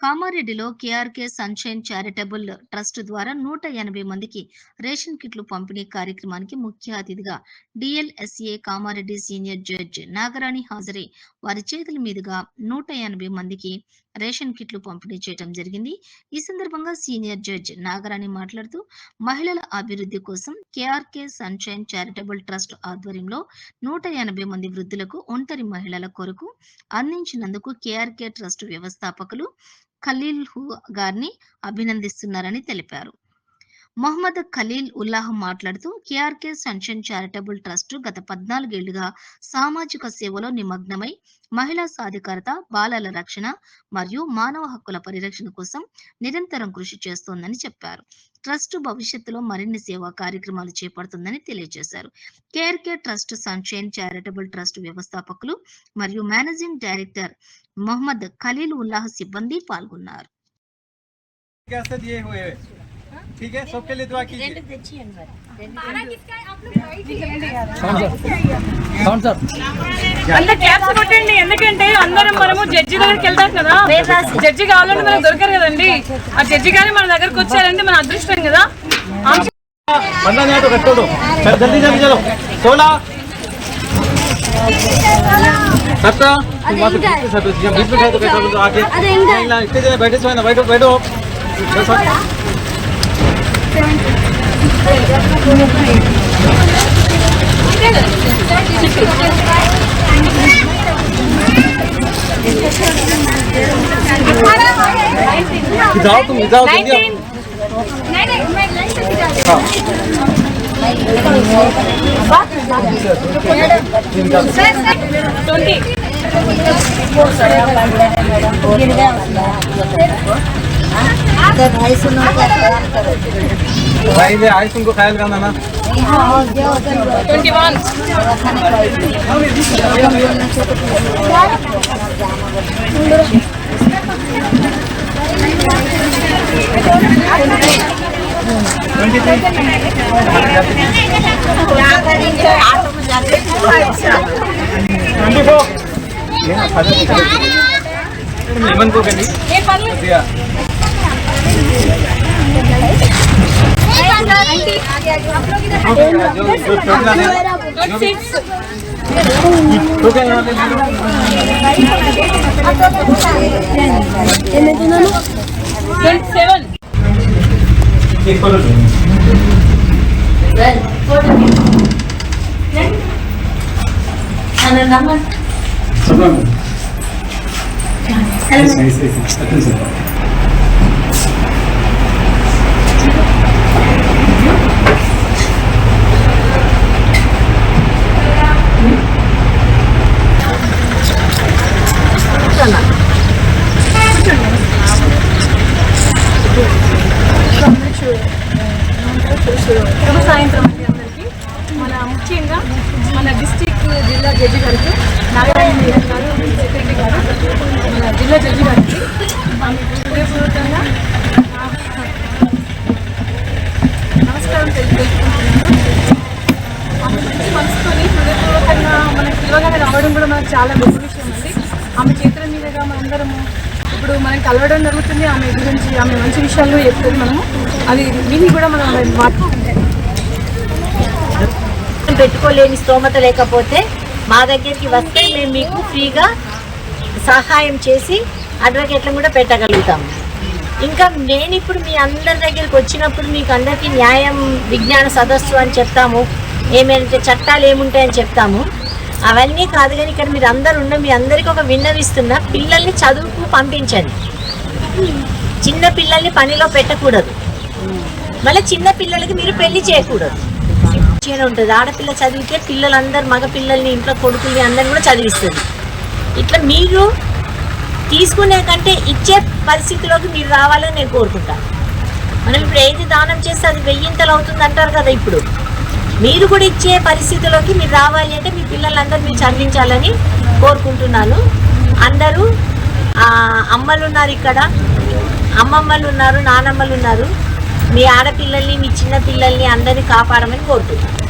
కామారెడ్డిలో KRK sunshine charitable trust ద్వారా నూట ఎనభై మందికి రేషన్ కిట్లు పంపిణీ కార్యక్రమానికి ముఖ్య అతిథిగా DLSA Kamareddy senior judge Nagarani హాజరై వారి చేతుల మీదుగా నూట ఎనభై మందికి రేషన్ కిట్లు పంపిణీ చేయడం జరిగింది. ఈ సందర్భంగా సీనియర్ జడ్జ్ నాగరాణి మాట్లాడుతూ మహిళల అభివృద్ధి కోసం కేఆర్కే సన్షైన్ చారిటబుల్ ట్రస్ట్ ఆధ్వర్యంలో నూట ఎనభై మంది వృద్ధులకు ఒంటరి మహిళల కొరకు అందించినందుకు కేఆర్కే ట్రస్ట్ వ్యవస్థాపకులు ఖలీల్ హు గారిని అభినందిస్తున్నారని తెలిపారు. మొహమ్మద్ ఖలీల్ ఉల్లాహ్ మాట్లాడుతూ కేఆర్కే సన్షన్ చారిటబుల్ ట్రస్ట్ గత పద్నాలుగేళ్ళుగా సామాజిక సేవలో నిమగ్నమై మహిళా సాధికారత బాలల రక్షణ మరియు మానవ హక్కుల పరిరక్షణ కోసం నిరంతరం కృషి చేస్తోందని చెప్పారు. ట్రస్ట్ భవిష్యత్తులో మరిన్ని సేవా కార్యక్రమాలు చేపడుతుందని తెలియజేశారు. Care K trust sunshine charitable trust వ్యవస్థాపకులు మరియు మేనేజింగ్ డైరెక్టర్ మొహమ్మద్ ఖలీల్ ఉల్లాహ్ సిబ్బంది పాల్గొన్నారు. ठीक है सबके लिए दुआ कीजिए అవును సార్ అంత క్యాప్స్ కొట్టండి ఎందుకంటే అందరం మనము జడ్జి దగ్గరికి వెళ్తాం కదా జడ్జి కావాలంటే మనకు దొరకరు కదండి ఆ జడ్జి గారి మన దగ్గరకు వచ్చారంటే మన అదృష్టం కదా ఆమె बंदा नहीं है तो कट्टो दो चल जल्दी जल्दी चलो सोलह सत्रह तुम वहाँ से बीच में सत्रह जब बीच में खाए तो कट्टो तो आगे नहीं ना इसके जगह बैठे सो है ना बैठो बैठो बस और- जाओ भाई सुनो भाई से आइस उनको ख्याल करना ना twenty one twenty three twenty four lemon को कर दी పర్లేదు సాయంత్రం అండి అందరికీ. మన ముఖ్యంగా మన డిస్టిక్ జిల్లా జడ్జి గారికి నారాయణ మేడం గారు సెక్రటరీ గారు మన జిల్లా జడ్జి గారికి హృదయపూర్వకంగా నమస్కారం తెలియజేసుకుంటున్నాను. ఆమె మంచి మనసుకొని హృదయపూర్వకంగా మనకి పిలవగానే రావడం కూడా మనకు చాలా గొప్ప విషయం అండి. ఆమె చేతుల మీదుగా మనందరము ఇప్పుడు మనం కలవడం జరుగుతుంది. ఆమె గురించి ఆమె మంచి విషయాలు చెప్తుంది మనము. అది విని కూడా మనం మాట పెట్టుకోలేని స్తోమత లేకపోతే మా దగ్గరికి వస్తే మేము మీకు ఫ్రీగా సహాయం చేసి అడ్వకేట్లను కూడా పెట్టగలుగుతాం. ఇంకా నేను ఇప్పుడు మీ అందరి దగ్గరికి వచ్చినప్పుడు మీకు అందరికీ న్యాయం విజ్ఞాన సదస్సు అని చెప్తాము. ఏమంటే చట్టాలు ఏముంటాయని చెప్తాము. అవన్నీ కాదు కానీ ఇక్కడ మీరు అందరు ఉన్న మీ అందరికీ ఒక విన్నవిస్తున్న పిల్లల్ని చదువుకు పంపించండి. చిన్న పిల్లల్ని పనిలో పెట్టకూడదు. మళ్ళీ చిన్న పిల్లలకి మీరు పెళ్ళి చేయకూడదు. మంచిగానే ఉంటుంది. ఆడపిల్ల చదివితే పిల్లలందరూ మగ పిల్లల్ని ఇంట్లో కొడుకుల్ని అందరిని కూడా చదివిస్తుంది. ఇట్లా మీరు తీసుకునే కంటే ఇచ్చే పరిస్థితిలోకి మీరు రావాలని నేను కోరుకుంటాను మనం ఇప్పుడు ఏది దానం చేస్తే అది వెయ్యింతలు అవుతుంది అంటారు కదా ఇప్పుడు. మీరు కూడా ఇచ్చే పరిస్థితిలోకి మీరు రావాలి అంటే మీ పిల్లలందరూ మీరు చదివించాలని కోరుకుంటున్నాను. అందరూ అమ్మలు ఉన్నారు ఇక్కడ. అమ్మమ్మలు ఉన్నారు నానమ్మలు ఉన్నారు మీ ఆడపిల్లల్ని మీ చిన్న పిల్లల్ని అందరినీ కాపాడమని కోరుతున్నాను.